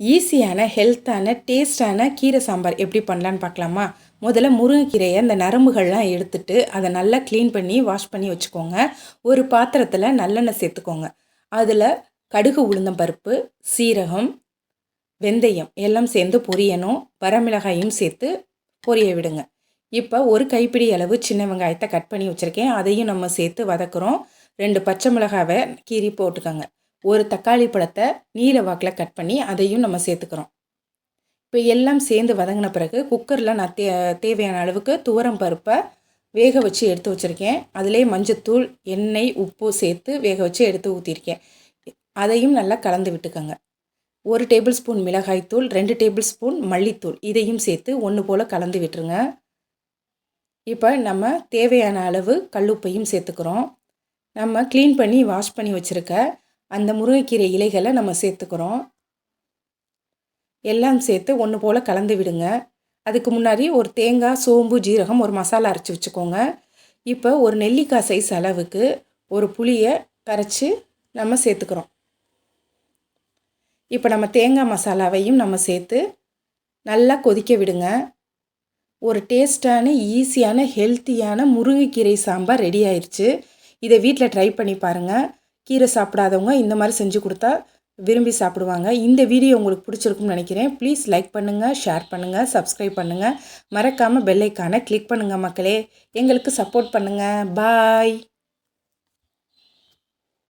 ஈஸியான ஹெல்த்தான டேஸ்டான கீரை சாம்பார் எப்படி பண்ணலான்னு பார்க்கலாமா? முதல்ல முருங்கைக்கீரையை அந்த நரம்புகள்லாம் எடுத்துட்டு அதை நல்லா க்ளீன் பண்ணி வாஷ் பண்ணி வச்சுக்கோங்க. ஒரு பாத்திரத்தில் நல்லெண்ணெய் சேர்த்துக்கோங்க. அதில் கடுகு உளுந்தம் பருப்பு சீரகம் வெந்தயம் எல்லாம் சேர்ந்து பொரியணும். வரமிளகாயும் சேர்த்து பொரிய விடுங்க. இப்போ ஒரு கைப்பிடி அளவு சின்ன வெங்காயத்தை கட் பண்ணி வச்சுருக்கேன். அதையும் நம்ம சேர்த்து வதக்குறோம். ரெண்டு பச்சை மிளகாவை கீறி போட்டுக்கோங்க. ஒரு தக்காளி பழத்தை நீல வாக்கில் கட் பண்ணி அதையும் நம்ம சேர்த்துக்கிறோம். இப்போ எல்லாம் சேர்ந்து வதங்கின பிறகு குக்கரில் நான் தே தேவையான அளவுக்கு துவரம் பருப்பை வேக வச்சு எடுத்து வச்சுருக்கேன். அதிலே மஞ்சத்தூள் எண்ணெய் உப்பு சேர்த்து வேக வச்சு எடுத்து ஊற்றிருக்கேன் அதையும் நல்லா கலந்து விட்டுக்கோங்க. ஒரு டேபிள் ஸ்பூன் மிளகாய்த்தூள் ரெண்டு டேபிள் ஸ்பூன் மல்லித்தூள் இதையும் சேர்த்து ஒன்று போல் கலந்து விட்டுருங்க. இப்போ நம்ம தேவையான அளவு கல்லுப்பையும் சேர்த்துக்கிறோம். நம்ம க்ளீன் பண்ணி வாஷ் பண்ணி வச்சுருக்க அந்த முருங்கைக்கீரை இலைகளை நம்ம சேர்த்துக்கிறோம். எல்லாம் சேர்த்து ஒன்று போல் கலந்து விடுங்க. அதுக்கு முன்னாடி ஒரு தேங்காய் சோம்பு ஜீரகம் ஒரு மசாலா அரைச்சி வச்சுக்கோங்க. இப்போ ஒரு நெல்லிக்காய் சைஸ் அளவுக்கு ஒரு புளியை கரைச்சி நம்ம சேர்த்துக்கிறோம். இப்போ நம்ம தேங்காய் மசாலாவையும் நம்ம சேர்த்து நல்லா கொதிக்க விடுங்க. ஒரு டேஸ்டான ஈஸியான ஹெல்த்தியான முருங்கைக்கீரை சாம்பார் ரெடி ஆயிடுச்சு இதை வீட்டில் ட்ரை பண்ணி பாருங்கள் கீரை சாப்பிடாதவங்க இந்த மாதிரி செஞ்சு கொடுத்தா விரும்பி சாப்பிடுவாங்க. இந்த வீடியோ உங்களுக்கு பிடிச்சிருக்கும்னு நினைக்கிறேன். ப்ளீஸ் லைக் பண்ணுங்கள் ஷேர் பண்ணுங்கள் சப்ஸ்கிரைப் பண்ணுங்கள் மறக்காமல் பெல்லைக்கான கிளிக் பண்ணுங்கள் மக்களே. எங்களுக்கு சப்போர்ட் பண்ணுங்கள் பாய்